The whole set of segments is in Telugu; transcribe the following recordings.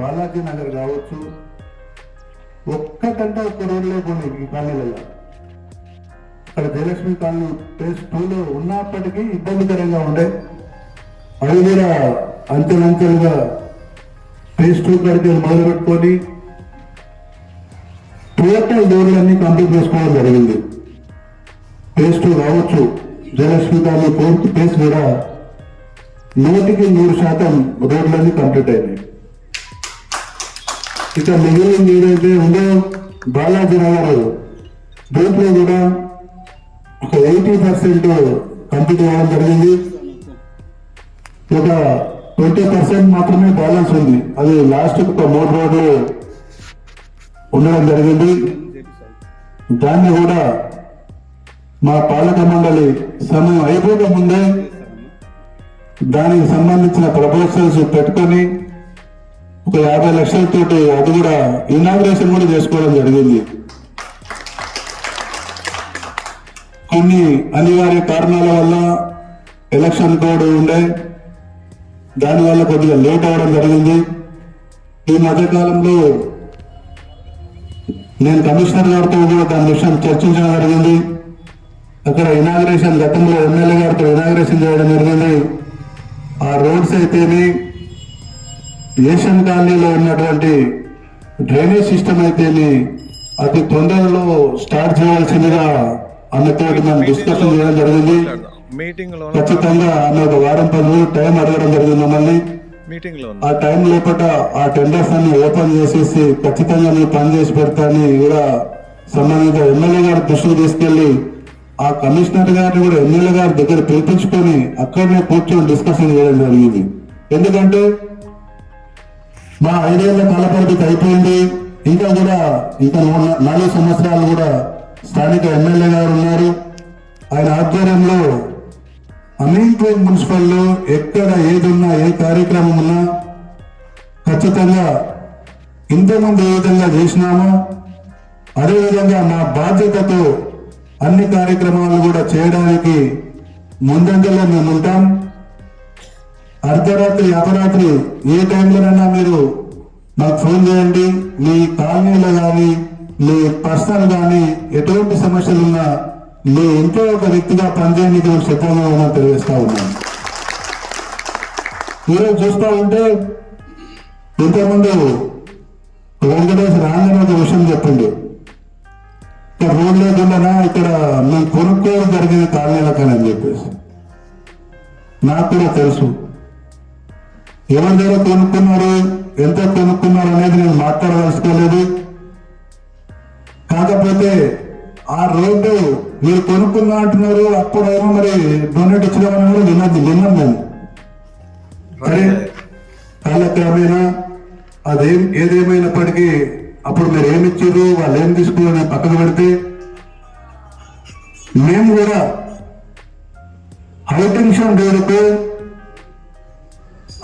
బాలాజీ నగర్ కావచ్చు ఒక్కటంటే ఒక్క రోడ్ లేకుండా ఈ కాలనీలలో అక్కడ జయలక్ష్మి కాలనీ ప్లేస్ టూలో ఉన్నప్పటికీ ఇబ్బందికరంగా ఉండే అవి కూడా అంచెలంచెలుగా ఫేజ్ టూ కడితే మొదలు పెట్టుకొని టోటల్ రోడ్లన్నీ కంప్లీట్ చేసుకోవడం జరిగింది. ఫేజ్ టూ కావచ్చు జయలక్ష్మి కాలనీ ఫోర్త్ ఫేజ్ కూడా నూటికి నూరు శాతం రోడ్లన్నీ కంప్లీట్ అయినాయి. ఇక మిగిలిన ఏదైతే ఉందో బాలాజీ నగర్ దీంట్లో కూడా ఒక ఎయిటీ పర్సెంట్ కంప్లీట్ అవ్వడం జరిగింది. ఒక ట్వంటీ పర్సెంట్ మాత్రమే బ్యాలెన్స్ ఉంది. అది లాస్ట్ ఒక మూడు రోజులు ఉండడం జరిగింది. దాన్ని కూడా మా పాలక మండలి సమయం అయిపోక ముందే దానికి సంబంధించిన ప్రపోజల్స్ పెట్టుకొని ఒక యాభై లక్షలతోటి అది కూడా ఇనాగ్రేషన్ కూడా చేసుకోవడం జరిగింది. కొన్ని అనివార్య కారణాల వల్ల ఎలక్షన్ కోడ్ ఉండే. దానివల్ల కొద్దిగా లేట్ అవ్వడం జరిగింది. ఈ మధ్యకాలంలో నేను కమిషనర్ గారితో కూడా దాని విషయం చర్చించడం జరిగింది. అక్కడ ఇనాగ్రేషన్ గతంలో ఎమ్మెల్యే గారితో ఇనాగ్రేషన్ చేయడం జరిగింది. ఆ రోడ్స్ అయితేనే ఏషియన్ కాలనీలో ఉన్నటువంటి డ్రైనేజ్ సిస్టమ్ అయితేనే అతి తొందరలో స్టార్ట్ చేయాల్సిందిగా అన్నతో మనం డిస్కషన్ చేయడం జరిగింది. ఖచ్చితంగా ఆమె ఒక వారం పది రోజులు టైం అడగడం జరిగింది మమ్మల్ని. ఆ టైం లోపల ఆ టెండర్స్ అన్ని ఓపెన్ చేసేసి ఖచ్చితంగా మీరు పని చేసి పెడతాని కూడా సంబంధిత ఎమ్మెల్యే గారి దృష్టికి తీసుకెళ్ళి ఆ కమిషనర్ గారిని కూడా ఎమ్మెల్యే గారి దగ్గర పిలిపించుకొని అక్కడనే కూర్చొని డిస్కషన్ చేయడం జరిగింది. ఎందుకంటే మా ఐదేళ్ళ కాలపరిమితి అయిపోయింది. ఇంకా కూడా ఇంకా నాలుగు- నాలుగు సంవత్సరాలు కూడా స్థానిక ఎమ్మెల్యే గారు ఉన్నారు. ఆయన ఆధ్వర్యంలో అమీన్పూర్ మున్సిపల్లో ఎక్కడ ఏదున్నా ఏ కార్యక్రమం ఉన్నా ఖచ్చితంగా ఇంతకుముందు ఏ విధంగా చేసినామో అదేవిధంగా మా బాధ్యతతో అన్ని కార్యక్రమాలు కూడా చేయడానికి ముందంజలో మేము ఉంటాం. అర్ధరాత్రి అపరాత్రి ఏ టైంలోనైనా మీరు నాకు ఫోన్ చేయండి. మీ కాలనీలో కానీ మీ పర్సనల్ కానీ ఎటువంటి సమస్యలు ఉన్నా మీ ఇంట్లో ఒక వ్యక్తిగా పనిచేయడానికి మేము సిద్ధంగా ఉన్నాం తెలియజేస్తా ఉన్నాను ఈరోజు చూస్తా ఉంటే ఇంతకుముందు వెంకటేష్ రాంగన్ ఒక విషయం చెప్పండి. ఇక్కడ రోడ్ లేకుండా ఇక్కడ మీ కొనుక్కోవడం జరిగిన కాలనీలకని చెప్పేసి. నాకు కూడా తెలుసు. ఎవరి దగ్గర కొనుక్కున్నారు? ఎంత కొనుక్కున్నారు అనేది నేను మాట్లాడదలుచుకోలేదు. కాకపోతే ఆ రోడ్డు మీరు కొనుక్కున్నా అంటున్నారు అప్పుడేమో మరి డొనేట్ ఇచ్చినామని కూడా విన్నది విన్నాం మేము. సరే కాలక్రమేణా అదేం ఏదేమైనప్పటికీ అప్పుడు మీరు ఏమి ఇచ్చారు వాళ్ళు ఏం తీసుకున్నారు పక్కన పెడితే మేము కూడా హైటెన్షన్ టెన్షన్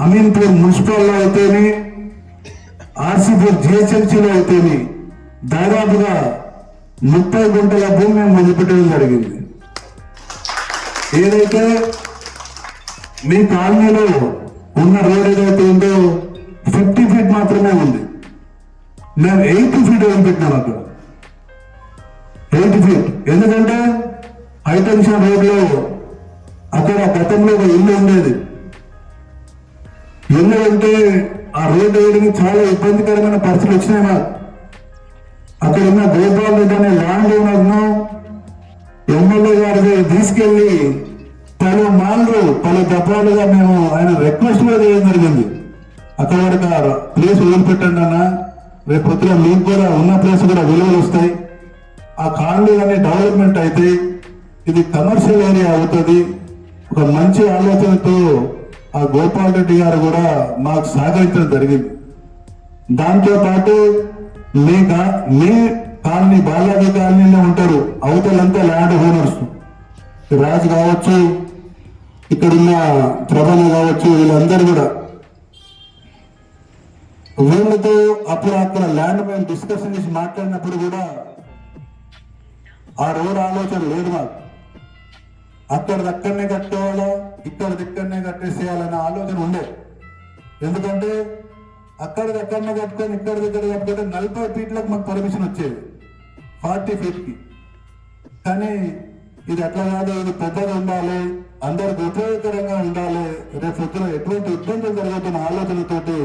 అమీన్పూర్ మున్సిపల్లో అయితేనే ఆర్సీపూర్ జిహెచ్ఎంసీలో అయితేనే దాదాపుగా ముప్పై గుంటల భూమి మేము పెట్టడం జరిగింది. ఏదైతే మీ కాలనీలో ఉన్న రోడ్ ఏదైతే ఉందో ఫిఫ్టీ ఫీట్ మాత్రమే ఉంది. మేము ఎయిటీ ఫీట్ పెట్టినాం అక్కడ ఎయిటీ ఫీట్. ఎందుకంటే హైటెన్షన్ రోడ్లో అక్కడ గతంలో ఒక ఇల్లు ఉండేది. ఎందుకంటే అంటే ఆ రోడ్డు వేయడానికి చాలా ఇబ్బందికరమైన పరిస్థితులు వచ్చినాయి మాకు. అక్కడ ఉన్న గోపాల్ రెడ్డి అనే ల్యాండ్ ఓనర్ను ఎమ్మెల్యే గారి తీసుకెళ్ళి పలు మాళ్ళు పలు దఫాలుగా మేము ఆయన రిక్వెస్ట్ కూడా చేయడం జరిగింది. అక్కడ వరకు ఆ ప్లేస్ వదిలిపెట్టండి అన్న రేపు పొద్దున మీకు కూడా ఉన్న ప్లేస్ కూడా విలువలు వస్తాయి. ఆ కాలనీ అనే డెవలప్మెంట్ అయితే ఇది కమర్షియల్ ఏరియా అవుతుంది. ఒక మంచి ఆలోచనతో ఆ గోపాల్ రెడ్డి గారు కూడా మాకు సహకరించడం జరిగింది. దాంతో పాటు మీ గా- మీ కాలనీ బాలాజీ కాలనీలో ఉంటారు అవతలంతా ల్యాండ్ ఓనర్స్ రాజు కావచ్చు ఇక్కడున్న ప్రభన కావచ్చు వీళ్ళందరూ కూడా. వీళ్ళతో అప్పుడు అక్కడ ల్యాండ్ మేము డిస్కషన్ చేసి మాట్లాడినప్పుడు కూడా ఆ రోడ్ ఆలోచన లేదు మాకు. అక్కడ అక్కడనే కట్టుకోవాలా? ఇక్కడిది ఇక్కడనే కట్టేసేయాలన్న ఆలోచన ఉండే. ఎందుకంటే అక్కడికి అక్కడనే కట్టుకొని ఇక్కడ దగ్గర కట్టుకుంటే నలభై ఫీట్లకు మాకు పర్మిషన్ వచ్చేది ఫార్టీ ఫీట్కి. కానీ ఇది అట్లా కాదు ఇది పెద్దది ఉండాలి అందరికి ఉపయోగకరంగా ఉండాలి. రేపు పొద్దున ఎటువంటి ఇబ్బందులు జరుగుతున్న ఆలోచనతోటి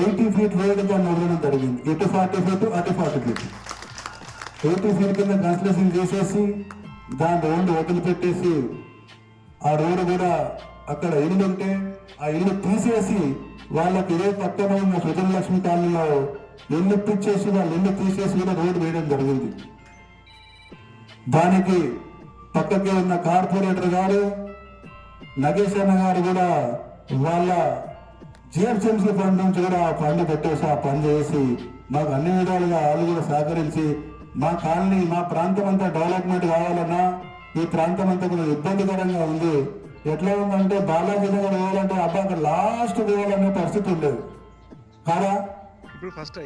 ఎయిటీ ఫీట్ రోడ్డుగా నడవడం జరిగింది. ఎటు ఫార్టీ ఫీట్ అటు ఫార్టీ ఫీట్. ఎయిటీ ఫీట్ కింద కన్స్ట్రక్షన్ చేసేసి దాని రోడ్డు వదిలిపెట్టేసి ఆ రోడ్డు కూడా అక్కడ ఇల్లు ఉంటే ఆ ఇల్లు తీసేసి వాళ్ళకి ఇదే పక్కన ఉన్న సుజన కాలనీలో ఇల్లు పిచ్చేసి వాళ్ళు ఇల్లు తీసేసి కూడా రోడ్డు వేయడం జరిగింది. దానికి పక్కకి ఉన్న కార్పొరేటర్ గారు నగేష్ అన్న గారు కూడా వాళ్ళ జిఎఫ్ఎంసీ ఫండ్ నుంచి కూడా ఆ ఫండ్ పెట్టేసి ఆ పని చేసి మాకు అన్ని విధాలుగా వాళ్ళు కూడా సహకరించి మా కాలనీ మా ప్రాంతం అంతా డెవలప్మెంట్ కావాలన్నా ఈ ప్రాంతం అంతా కూడా ఇబ్బందికరంగా ఉంది. ఎట్లా ఉందంటే బాలాజీ నగర్ పోవాలంటే అబ్బా అక్కడ లాస్ట్ పోవాలనే పరిస్థితి ఉండేది. కాదా?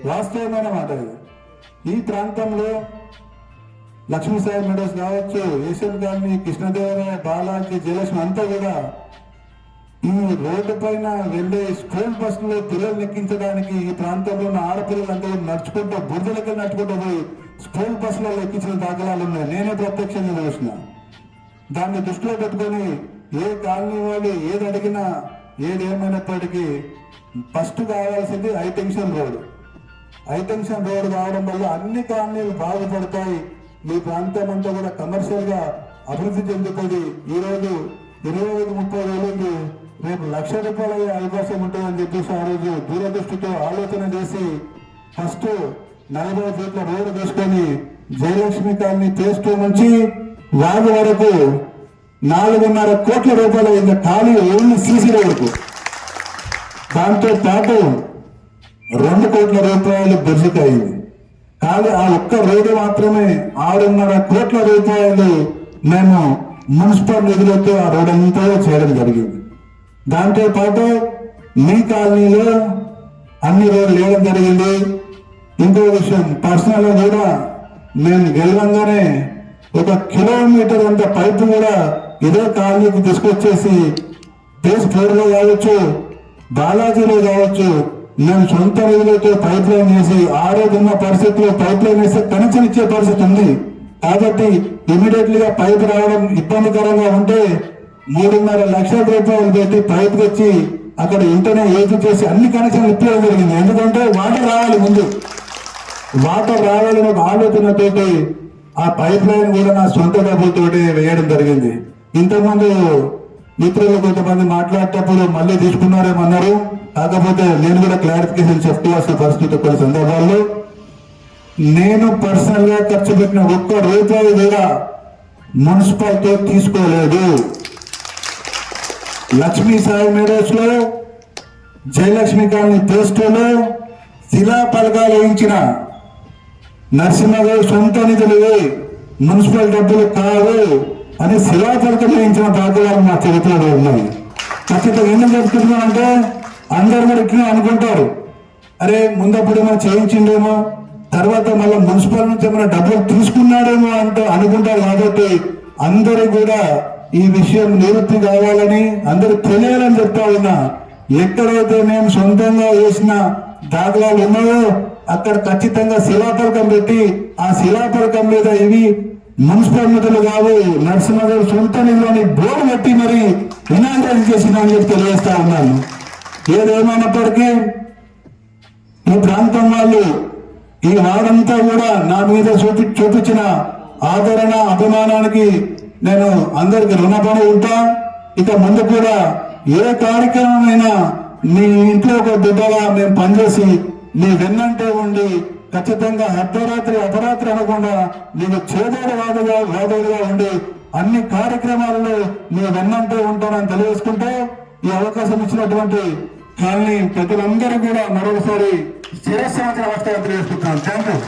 వాస్తవమైన మాట ఇది. ఈ ప్రాంతంలో లక్ష్మీ సాయి మెడోస్ కావచ్చు ఏషియన్ కాలనీ కృష్ణదేవరాయ బాలాజీ జయలక్ష్మి అంతా కూడా ఈ రోడ్డు పైన వెళ్ళే స్కూల్ బస్సులో పిల్లలు ఎక్కించడానికి ఈ ప్రాంతంలో ఉన్న ఆడపిల్లలంతా కూడా నడుచుకుంటూ బురదలకి నడుచుకుంటూ పోయి స్కూల్ బస్సులలో ఎక్కించిన దాఖలాలు ఉన్నాయి. నేనే ప్రత్యక్షంగా చూసిన దాన్ని దృష్టిలో పెట్టుకొని ఏ కాలనీ వాళ్ళు ఏది అడిగినా ఏది ఏమైనప్పటికీ ఫస్ట్ కావాల్సింది హైటెన్షన్ రోడ్ హైటెన్షన్ రోడ్ కావడం వల్ల అన్ని కాలనీలు బాగుపడతాయి. మీ ప్రాంతం అంతా కూడా కమర్షియల్గా అభివృద్ధి చెందుతుంది. ఈ రోజు ఇరవై ఐదు ముప్పై వేలకి రేపు లక్ష రూపాయలు అయ్యే అవకాశం ఉంటుందని చెప్పేసి ఆ రోజు దూరదృష్టితో ఆలోచన చేసి ఫస్ట్ నలభై ఫీట్ల రోడ్డు తీసుకొని జయలక్ష్మి కాలనీ చేస్తూ నుంచి వాగు వరకు నాలుగున్నర కోట్ల రూపాయలు అయింది ఖాళీ ఓన్లీ సీసీ రోడ్డుకు. దాంతో పాటు రెండు కోట్ల రూపాయలు బడ్జెట్ అయింది. కానీ ఆ ఒక్క రోడ్డు మాత్రమే ఆరున్నర కోట్ల రూపాయలు మేము మున్సిపల్ నిధులతో ఆ రోడ్ అంతా చేయడం జరిగింది. దాంతో పాటు మీ కాలనీలో అన్ని రోడ్లు వేయడం జరిగింది. ఇంకో విషయం పర్సనల్ కూడా నేను గెలవంగానే ఒక కిలోమీటర్ అంత పైపు కూడా ఇదే కాలనీకి తీసుకొచ్చేసి ఫేస్ ఫోర్లో కావచ్చు బాలాజీలో కావచ్చు మేము సొంత నిధులతో పైప్ లైన్ చేసి ఆరోగ్య ఉన్న పరిస్థితిలో పైప్ లైన్ వేస్తే కనెక్షన్ ఇచ్చే పరిస్థితి ఉంది. కాబట్టి ఇమీడియట్లీగా పైప్ రావడం ఇబ్బందికరంగా ఉంటే మూడున్నర లక్షల రూపాయలు పెట్టి పైప్ తెచ్చి అక్కడ ఇంటనే ఏపీ చేసి అన్ని కనెక్షన్లు ఇప్పించడం జరిగింది. ఎందుకంటే వాటర్ రావాలి ముందు. వాటర్ రావాలని ఒక ఆలోచనతోటి ఆ పైప్ లైన్ కూడా నా సొంత డబ్బులతోటి వేయడం జరిగింది. ఇంతకుముందు మిత్రులు కొంతమంది మాట్లాడేటప్పుడు మళ్ళీ తీసుకున్నారేమన్నారు కాకపోతే నేను కూడా క్లారిఫికేషన్ చెప్పుకోవాల్సిన పరిస్థితి కొన్ని సందర్భాల్లో. నేను పర్సనల్గా ఖర్చు పెట్టిన ఒక్క రూపాయి కూడా మున్సిపాలిటీ తీసుకోలేదు. లక్ష్మీ సాయి మేడోస్లో జయలక్ష్మి కాలనీ పోస్టులో శిలా పలకాలు వేయించిన నరసింహగారు సొంత నిధులు మున్సిపల్ డబ్బులు కావు అని శిలా పలకం వేయించిన దాఖలాలు మా చరిత్రలో ఉన్నాయి. ఖచ్చితంగా ఎందుకు చెప్తున్నానంటే అందరు కూడా ఇట్లా అనుకుంటారు. అరే ముందప్పుడు ఏమో చేయించిండేమో తర్వాత మళ్ళీ మున్సిపల్ నుంచి ఏమైనా డబ్బులు తీసుకున్నాడేమో అంటూ అనుకుంటారు కాబట్టి అందరూ కూడా ఈ విషయం నివృత్తి కావాలని అందరూ తెలియాలని చెప్తా ఉన్నా. ఎక్కడైతే మేము సొంతంగా వేసిన దాఖలాలు ఉన్నాయో అక్కడ ఖచ్చితంగా శిలాపలకం పెట్టి ఆ శిలాపలకం మీద ఇవి మున్సిపల్ నిధులు కావు నరసింహగారు సొంత నిధులని బోర్డు పెట్టి మరి ఇనాగ్రేట్ చేసిన అని చెప్పి తెలియజేస్తా ఉన్నాను. ఏదేమైనప్పటికీ ఈ ప్రాంతం వాళ్ళు ఈ వాడంతా కూడా నా మీద చూపి చూపించిన ఆదరణ అభిమానానికి నేను అందరికి రుణపడి ఉంటా. ఇక ముందు కూడా ఏ కార్యక్రమమైనా మీ ఇంట్లో ఒక బిడ్డగా మేము పనిచేసి నీ వెన్నంటే ఉండి ఖచ్చితంగా అర్ధరాత్రి అపరాత్రి అనకుండా నేను చేదోడు వాదుగా వాదోడుగా ఉండి అన్ని కార్యక్రమాలలో నీ వెన్నంటే ఉంటానని తెలియజేసుకుంటూ ఈ అవకాశం ఇచ్చినటువంటి కాలనీ ప్రజలందరూ కూడా మరొకసారి శిరస్సు నమస్కారం తెలియజేసుకుంటున్నాను థ్యాంక్ యూ